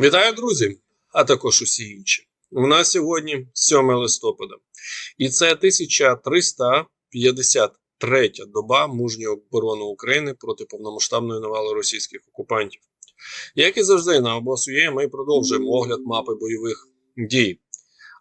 Вітаю, друзі, а також усі інші. У нас сьогодні 7 листопада, і це 1353 доба мужньої оборони України проти повномасштабної навали російських окупантів. Як і завжди, на обосує ми продовжуємо огляд мапи бойових дій.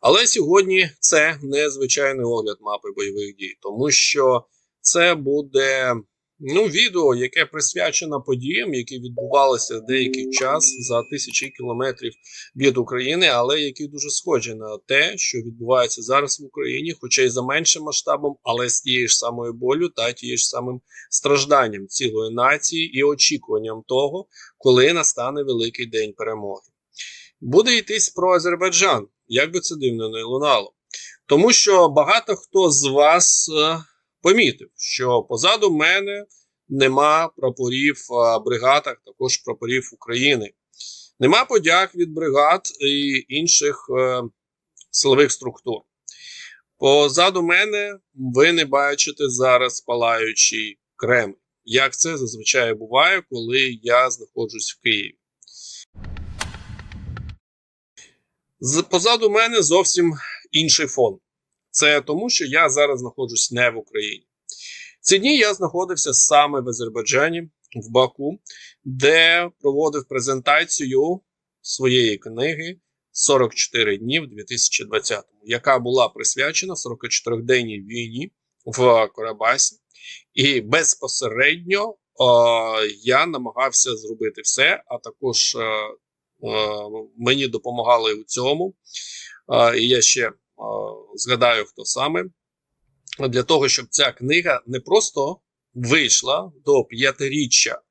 Але сьогодні це не звичайний огляд мапи бойових дій, тому що це буде Ну, відео, яке присвячено подіям, які відбувалися деякий час за тисячі кілометрів від України, але які дуже схожі на те, що відбувається зараз в Україні, хоча й за меншим масштабом, але з тією ж самою болю та тією ж самим стражданням цілої нації і очікуванням того, коли настане великий день перемоги. Буде йтись про Азербайджан, як би це дивно не лунало, тому що багато хто з вас. Помітив, що позаду мене нема прапорів в бригадах, також прапорів України. Нема подяк від бригад і інших е, силових структур. Позаду мене ви не бачите зараз палаючий Кремль. Як це зазвичай буває, коли я знаходжусь в Києві. Позаду мене зовсім інший фон. Це тому, що я зараз знаходжусь не в Україні. Ці дні я знаходився саме в Азербайджані, в Баку, де проводив презентацію своєї книги 44 дні в 2020-му, яка була присвячена 44-денній війні в Карабасі. І безпосередньо е, я намагався зробити все, а також е, е, мені допомагали у цьому. Е, і я ще згадаю, хто саме, для того, щоб ця книга не просто вийшла до п'ятиріччя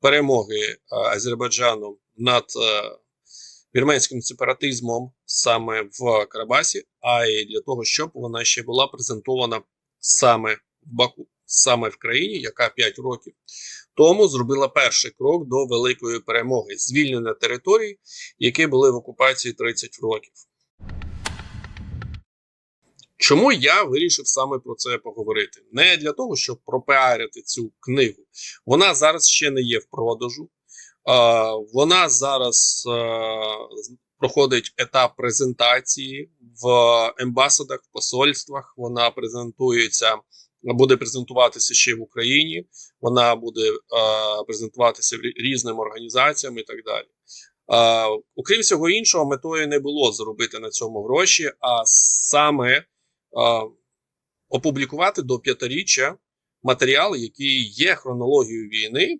перемоги Азербайджану над вірменським сепаратизмом саме в Карабасі, а й для того, щоб вона ще була презентована саме в Баку, саме в країні, яка 5 років тому зробила перший крок до великої перемоги звільнення територій, які були в окупації 30 років. Чому я вирішив саме про це поговорити? Не для того, щоб пропіарити цю книгу. Вона зараз ще не є в продажу. Вона зараз проходить етап презентації в ембасадах, в посольствах. Вона презентується, буде презентуватися ще в Україні. Вона буде презентуватися різним організаціям і так далі. Окрім всього іншого, метою не було заробити на цьому гроші, а саме опублікувати до п'ятиріччя матеріал, який є хронологією війни,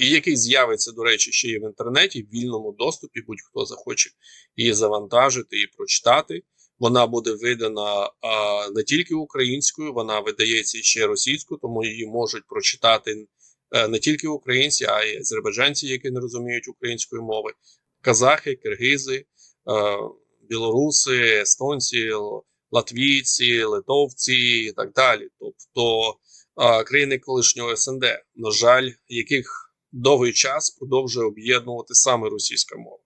і який з'явиться, до речі, ще й в інтернеті, в вільному доступі. Будь-хто захоче її завантажити і прочитати. Вона буде видана а, не тільки українською, вона видається ще російською, тому її можуть прочитати не тільки українці, а й азербайджанці, які не розуміють української мови, казахи, киргизи, а, білоруси, естонці латвійці, литовці і так далі. Тобто країни колишнього СНД, на жаль, яких довгий час продовжує об'єднувати саме російська мова.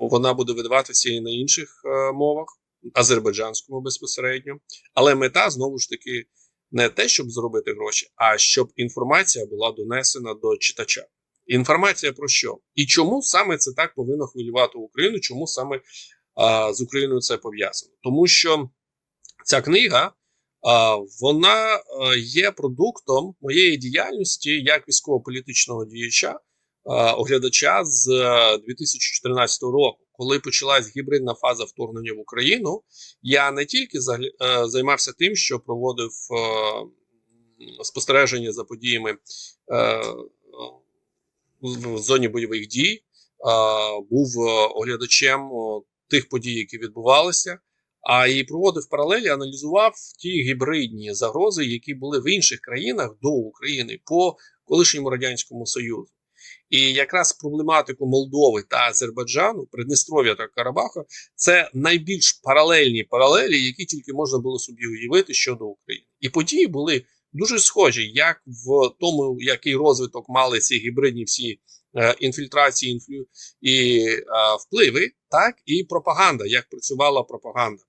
Вона буде видаватися і на інших е, мовах, азербайджанському безпосередньо, але мета знову ж таки не те, щоб зробити гроші, а щоб інформація була донесена до читача. Інформація про що і чому саме це так повинно хвилювати Україну? Чому саме з Україною це пов'язано, тому що ця книга вона є продуктом моєї діяльності як військово-політичного діяча, оглядача з 2014 року. Коли почалась гібридна фаза вторгнення в Україну, я не тільки е, займався тим, що проводив е, спостереження за подіями е, в зоні бойових дій, був оглядачем тих подій, які відбувалися, а і проводив паралелі, аналізував ті гібридні загрози, які були в інших країнах до України по колишньому радянському союзу. І якраз проблематику Молдови та Азербайджану, Придністров'я та Карабаха це найбільш паралельні паралелі, які тільки можна було собі уявити щодо України. І події були дуже схожі, як в тому, який розвиток мали ці гібридні всі інфільтрації інфлю і е, впливи, так і пропаганда, як працювала пропаганда.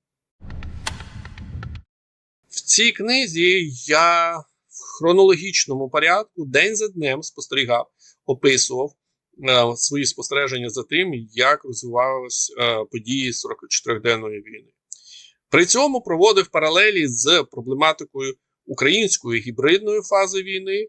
В цій книзі я в хронологічному порядку день за днем спостерігав, описував е, свої спостереження за тим, як розвивалися е, події 44-денної війни. При цьому проводив паралелі з проблематикою української гібридної фази війни,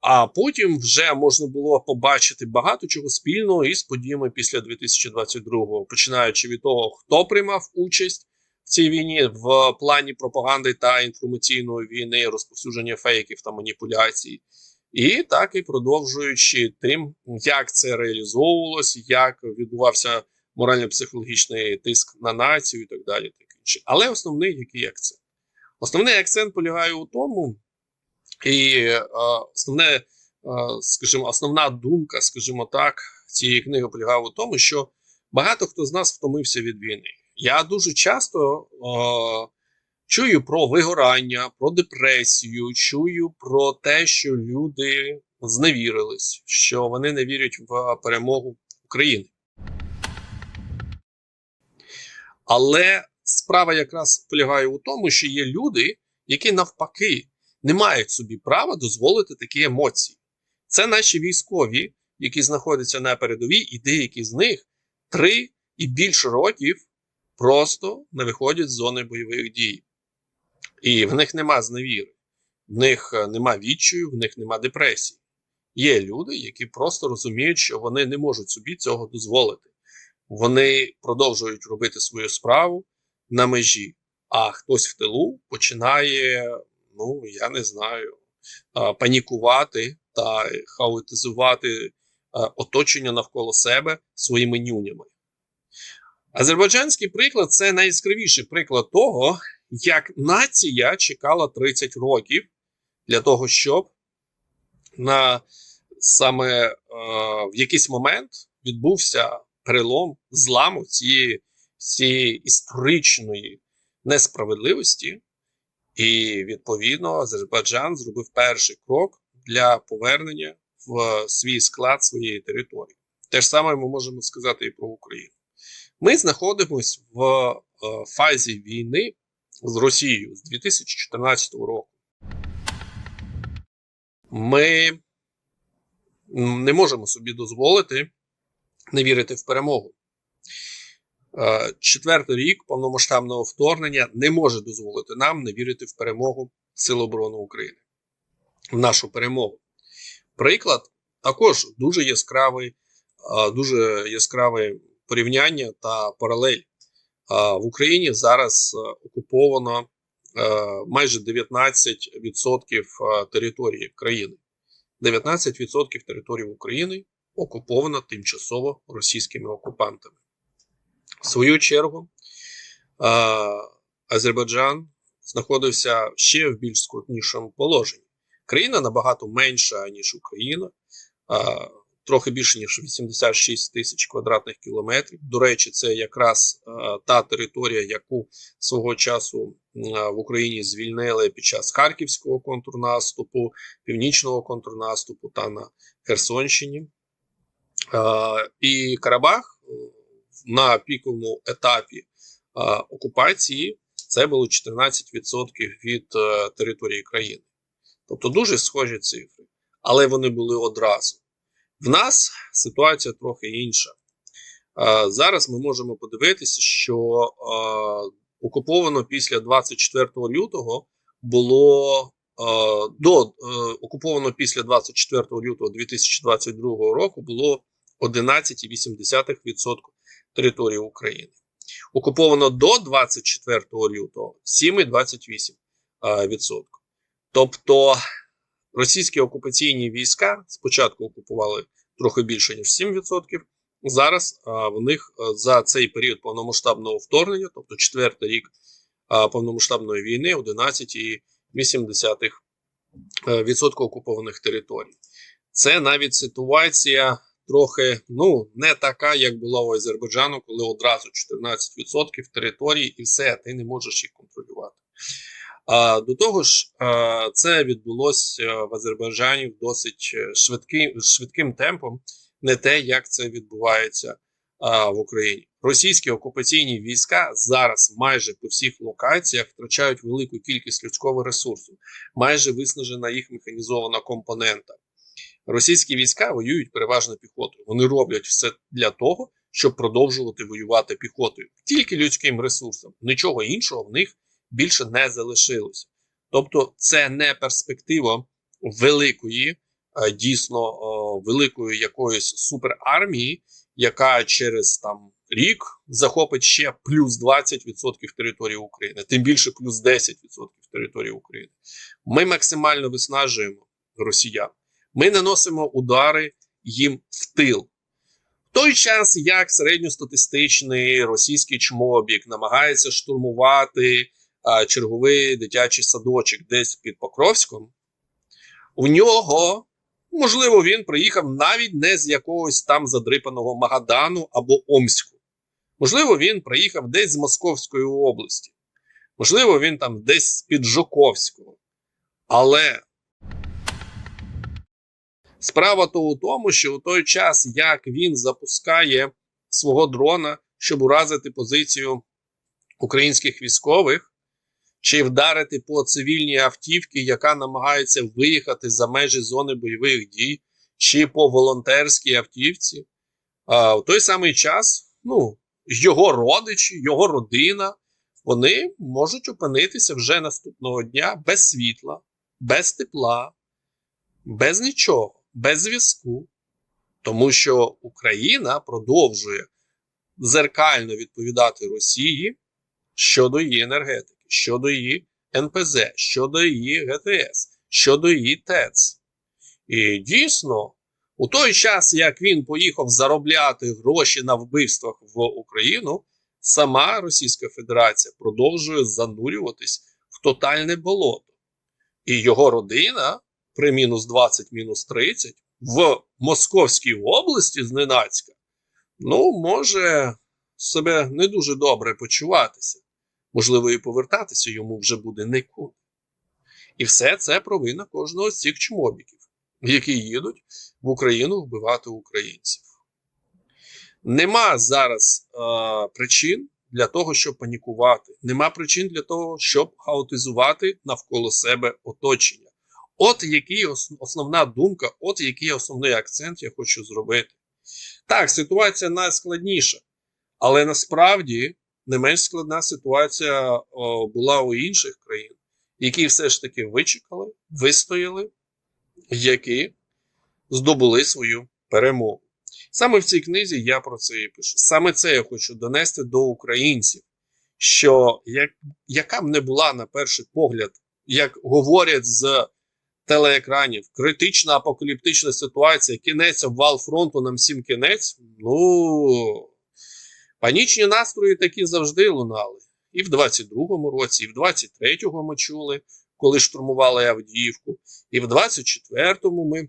а потім вже можна було побачити багато чого спільного із подіями після 2022-го, починаючи від того, хто приймав участь в цій війні в плані пропаганди та інформаційної війни, розповсюдження фейків та маніпуляцій. І так і продовжуючи тим, як це реалізовувалось, як відбувався морально-психологічний тиск на націю і так далі. Так інше. Але основний який акцент? Основний акцент полягає у тому, і е, основне, е, скажімо, основна думка, скажімо так, цієї книги полягає у тому, що багато хто з нас втомився від війни. Я дуже часто е, чую про вигорання, про депресію, чую про те, що люди зневірились, що вони не вірять в перемогу України. Але справа якраз полягає у тому, що є люди, які навпаки не мають собі права дозволити такі емоції. Це наші військові, які знаходяться на передовій, і деякі з них три і більше років просто не виходять з зони бойових дій. І в них нема зневіри, в них е, нема відчаю, в них нема депресії. Є люди, які просто розуміють, що вони не можуть собі цього дозволити. Вони продовжують робити свою справу на межі, а хтось в тилу починає, ну я не знаю, панікувати та хаотизувати оточення навколо себе своїми нюнями. Азербайджанський приклад це найяскравіший приклад того, як нація чекала 30 років для того, щоб на саме е, в якийсь момент відбувся перелом зламу цієї, цієї історичної несправедливості, і відповідно Азербайджан зробив перший крок для повернення в свій склад своєї території. Те ж саме ми можемо сказати і про Україну. Ми знаходимося в е, фазі війни з Росією з 2014 року. Ми не можемо собі дозволити не вірити в перемогу. Е, четвертий рік повномасштабного вторгнення не може дозволити нам не вірити в перемогу Сил оборони України. В нашу перемогу. Приклад також дуже яскравий, е, дуже яскраве порівняння та паралель. В Україні зараз е, окуповано е, майже 19% е, території країни. 19% території України окуповано тимчасово російськими окупантами. В свою чергу, Азербайджан знаходився ще в більш скрутнішому положенні. Країна набагато менша, ніж Україна трохи більше ніж 86 тисяч квадратних кілометрів. До речі, це якраз та територія, яку свого часу в Україні звільнили під час харківського контрнаступу, північного контрнаступу та на Херсонщині. І Карабах на піковому етапі окупації це було 14% від е, території країни. Тобто дуже схожі цифри, але вони були одразу. В нас ситуація трохи інша. Зараз ми можемо подивитися, що окуповано після 24 лютого було до е, окуповано після 24 лютого 2022 року було 11,8% території України. Окуповано до 24 лютого 7,28%. Тобто Російські окупаційні війська спочатку окупували трохи більше ніж 7%. Зараз а, в них за цей період повномасштабного вторгнення, тобто четвертий рік а, повномасштабної війни, 11,8% відсотку окупованих територій. Це навіть ситуація трохи ну не така, як була у Азербайджану, коли одразу 14% території, і все, ти не можеш їх контролювати. А до того ж, це відбулося в Азербайджані досить е, швидким швидким темпом, не те, як це відбувається в Україні. Російські окупаційні війська зараз майже по всіх локаціях втрачають велику кількість людського ресурсу, майже виснажена їх механізована компонента. Російські війська воюють переважно піхотою. Вони роблять все для того, щоб продовжувати воювати піхотою, тільки людським ресурсом. Нічого іншого в них більше не залишилося. Тобто, це не перспектива великої, е, дійсно е, великої якоїсь суперармії, яка через там рік захопить ще плюс 20% території України, тим більше плюс 10% території України. Ми максимально виснажуємо росіян. Ми наносимо удари їм в тил. В той час, як середньостатистичний російський чмобік намагається штурмувати а, черговий дитячий садочок десь під Покровськом, у нього, можливо, він приїхав навіть не з якогось там задрипаного Магадану або Омську. Можливо, він приїхав десь з Московської області. Можливо, він там десь з під Жуковського. Але справа то у тому, що у той час, як він запускає свого дрона, щоб уразити позицію українських військових, чи вдарити по цивільній автівці, яка намагається виїхати за межі зони бойових дій, чи по волонтерській автівці, а в той самий час, ну, його родичі, його родина, вони можуть опинитися вже наступного дня без світла, без тепла, без нічого, без зв'язку. Тому що Україна продовжує зеркально відповідати Росії щодо її енергетики, щодо її НПЗ, щодо її ГТС, щодо її ТЕЦ. І дійсно, у той час, як він поїхав заробляти гроші на вбивствах в Україну, сама Російська Федерація продовжує занурюватись в тотальне болото. І його родина при мінус 20, мінус 30 в Московській області зненацька, ну, може себе не дуже добре почуватися. Можливо, і повертатися йому вже буде нікуди. І все це провина кожного з цих чмобіків, які їдуть в Україну вбивати українців. Нема зараз е, причин для того, щоб панікувати. Нема причин для того, щоб хаотизувати навколо себе оточення. От який основна думка, от який основний акцент я хочу зробити. Так, ситуація найскладніша, але насправді не менш складна ситуація о, була у інших країн, які все ж таки вичекали, вистояли, які здобули свою перемогу. Саме в цій книзі я про це і пишу. Саме це я хочу донести до українців, що як, яка б не була на перший погляд, як говорять з телеекранів, критична апокаліптична ситуація, кінець обвал фронту нам всім кінець. Ну панічні настрої такі завжди лунали. І в 22-му році, і в 23-му ми чули, коли штурмували Авдіївку, і в 24-му ми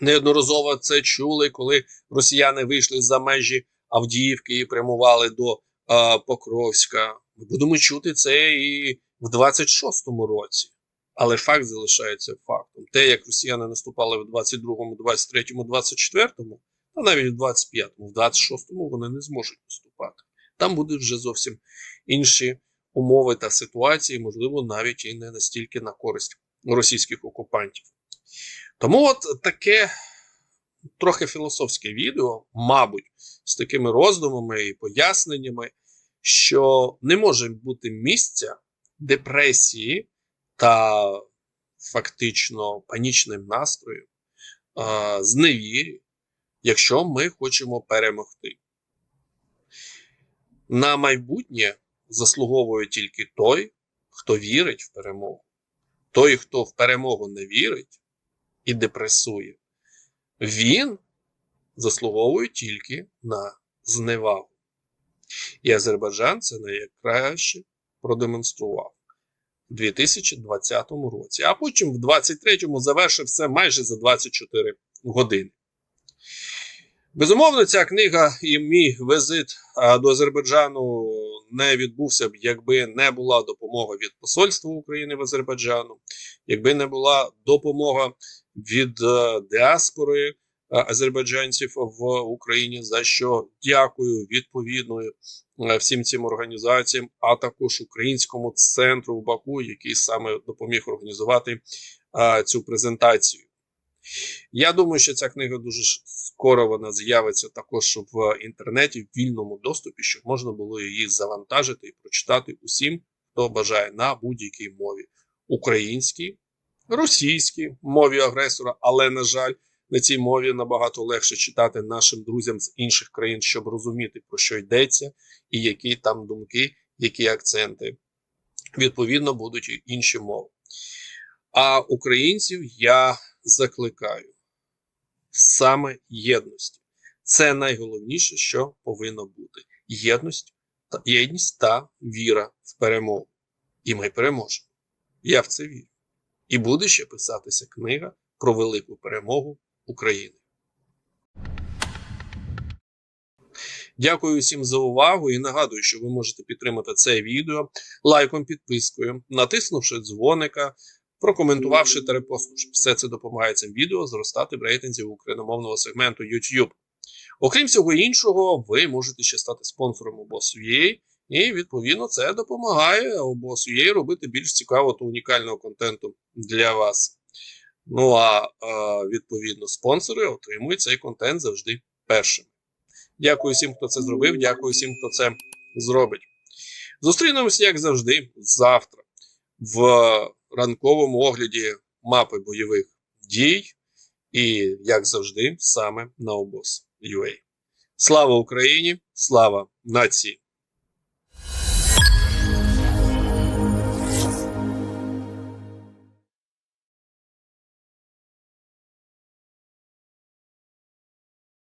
неодноразово це чули, коли росіяни вийшли за межі Авдіївки і прямували до а, Покровська. Ми будемо чути це і в 26-му році. Але факт залишається фактом. Те, як росіяни наступали в 22-му, 23-му, 24-му, а навіть в 25-му, в 26-му вони не зможуть наступати. Там будуть вже зовсім інші умови та ситуації, можливо, навіть і не настільки на користь російських окупантів. Тому от таке трохи філософське відео, мабуть, з такими роздумами і поясненнями, що не може бути місця депресії та фактично панічним настроєм, зневірі, якщо ми хочемо перемогти. На майбутнє заслуговує тільки той, хто вірить в перемогу. Той, хто в перемогу не вірить і депресує, він заслуговує тільки на зневагу. І Азербайджан це найкраще продемонстрував 2020 році, а потім в 2023 завершив все майже за 24 години. Безумовно, ця книга і мій візит до Азербайджану не відбувся б, якби не була допомога від Посольства України в Азербайджану, якби не була допомога від е, діаспори е, азербайджанців в Україні, за що дякую відповідно е, всім цим організаціям, а також українському центру в Баку, який саме допоміг організувати цю презентацію. Я думаю, що ця книга дуже скоро вона з'явиться також в інтернеті в вільному доступі, щоб можна було її завантажити і прочитати усім, хто бажає на будь-якій мові українській, російській мові агресора, але, на жаль, на цій мові набагато легше читати нашим друзям з інших країн, щоб розуміти, про що йдеться, і які там думки, які акценти. Відповідно, будуть і інші мови. А українців я закликаю саме єдності. Це найголовніше, що повинно бути: єдність єдність та віра в перемогу. І ми переможемо. Я в це вірю. І буде ще писатися книга про велику перемогу України. Дякую всім за увагу і нагадую, що ви можете підтримати це відео лайком, підпискою, натиснувши дзвоника, прокоментувавши та репостнувши. Все це допомагає цим відео зростати в рейтинзі україномовного сегменту YouTube. Окрім всього іншого, ви можете ще стати спонсором обосу.ua, і відповідно це допомагає обосу.ua робити більш цікавого та унікального контенту для вас. Ну а відповідно спонсори отримують цей контент завжди першими. Дякую всім, хто це зробив. Дякую всім, хто це зробить. Зустрінемося, як завжди, завтра в ранковому огляді мапи бойових дій. І, як завжди, саме на обоз.ua. Слава Україні! Слава нації!